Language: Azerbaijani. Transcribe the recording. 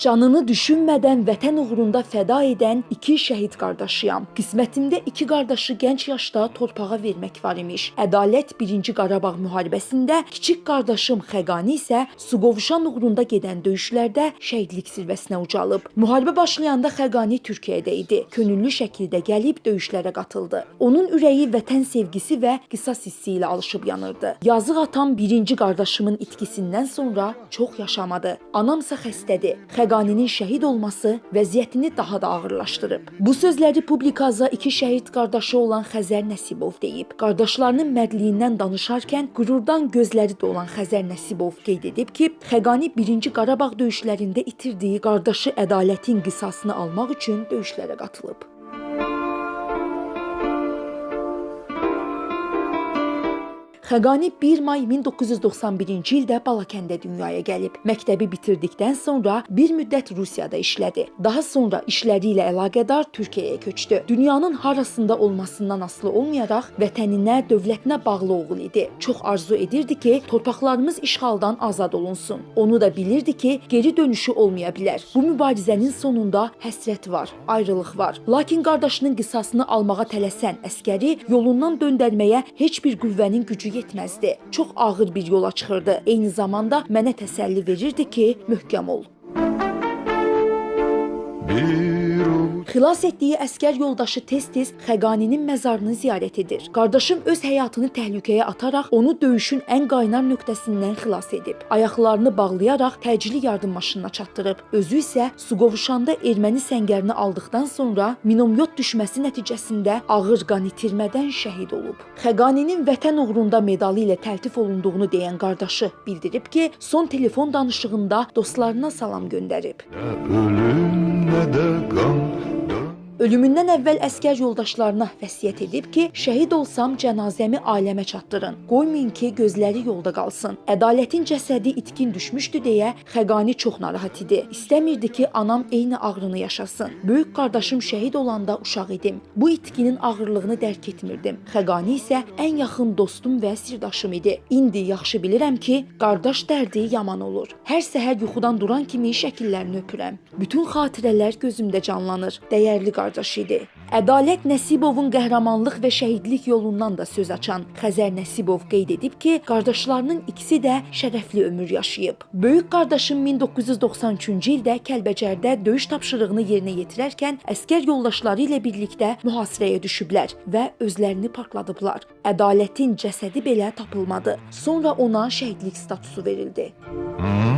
Canını düşünmədən vətən uğrunda fəda edən iki şəhid qardaşıyam. Qismətimdə iki qardaşı gənc yaşda torpağa vermək var imiş. Ədalət 1-ci Qarabağ müharibəsində, kiçik qardaşım Xəqani isə Suqovuşan uğrunda gedən döyüşlərdə şəhidlik zirvəsinə ucalıb. Müharibə başlayanda Xəqani Türkiyədə idi. Könüllü şəkildə gəlib döyüşlərə qatıldı. Onun ürəyi vətən sevgisi və qisas hissi ilə alışıb yanırdı. Yazıq atam 1-ci qardaşımın itkisindən sonra çox yaşamadı. Anamsa xəstədir. Xəqaninin şəhid olması vəziyyətini daha da ağırlaşdırıb. Bu sözləri publikaza iki şəhid qardaşı olan Xəzər Nəsibov deyib. Qardaşlarının mərdliyindən danışarkən qürurdan gözləri dolan Xəzər Nəsibov qeyd edib ki, Xəqani 1-ci Qarabağ döyüşlərində itirdiyi qardaşı ədalətin qisasını almaq üçün döyüşlərə qatılıb. Xəqani 1 may 1991-ci ildə Balakəndə dünyaya gəlib. Məktəbi bitirdikdən sonra bir müddət Rusiyada işlədi. Daha sonra işləri ilə əlaqədar Türkiyəyə köçdü. Dünyanın harasında olmasından asılı olmayaraq vətəninə, dövlətinə bağlı oğul idi. Çox arzu edirdi ki, torpaqlarımız işğaldan azad olunsun. Onu da bilirdi ki, geri dönüşü olmaya bilər. Bu mübarizənin sonunda həsrət var, ayrılıq var. Lakin qardaşının qisasını almağa tələsən əskəri yolundan döndərməyə heç bir qüvvənin gücü yetməzdi. Çox ağır bir yola çıxırdı. Eyni zamanda mənə təsəlli verirdi ki, möhkəm ol. Bir Xilas etdiyi əskər yoldaşı tez-tez Xəqaninin məzarını ziyarət edir. Qardaşım öz həyatını təhlükəyə ataraq onu döyüşün ən qaynar nöqtəsindən xilas edib. Ayaqlarını bağlayaraq təcili yardım maşınına çatdırıb. Özü isə Suqovuşanda erməni səngərini aldıqdan sonra minomyot düşməsi nəticəsində ağır qan itirmədən şəhid olub. Xəqaninin vətən uğrunda medalı ilə təltif olunduğunu deyən qardaşı bildirib ki, son telefon danışığında dostlarına salam göndərib. ne ölüm de gam Dön Ölümündən əvvəl əskər yoldaşlarına vəsiyyət edib ki, şəhid olsam cənazəmi ailəmə çatdırın. Qoymayın ki, gözləri yolda qalsın. Ədalətin cəsədi itkin düşmüşdü deyə Xəqani çox narahat idi. İstəmirdi ki, anam eyni ağrını yaşasın. Böyük qardaşım şəhid olanda uşaq idim. Bu itkinin ağırlığını dərk etmirdim. Xəqani isə ən yaxın dostum və sirdaşım idi. İndi yaxşı bilirəm ki, qardaş dərdi yaman olur. Hər səhər yuxudan duran kimi şəkillərini öpürəm. Bütün xatirələr gözümdə canlanır. Dəyərli qardaş idi. Ədalət Nəsibovun qəhrəmanlıq və şəhidlik yolundan da söz açan Xəzər Nəsibov qeyd edib ki, qardaşlarının ikisi də şərəfli ömür yaşayıb. Böyük qardaşım 1993-cü ildə Kəlbəcərdə döyüş tapşırığını yerinə yetirərkən əskər yoldaşları ilə birlikdə mühasirəyə düşüblər və özlərini partladıblar. Ədalətin cəsədi belə tapılmadı. Sonra ona şəhidlik statusu verildi. Hmm,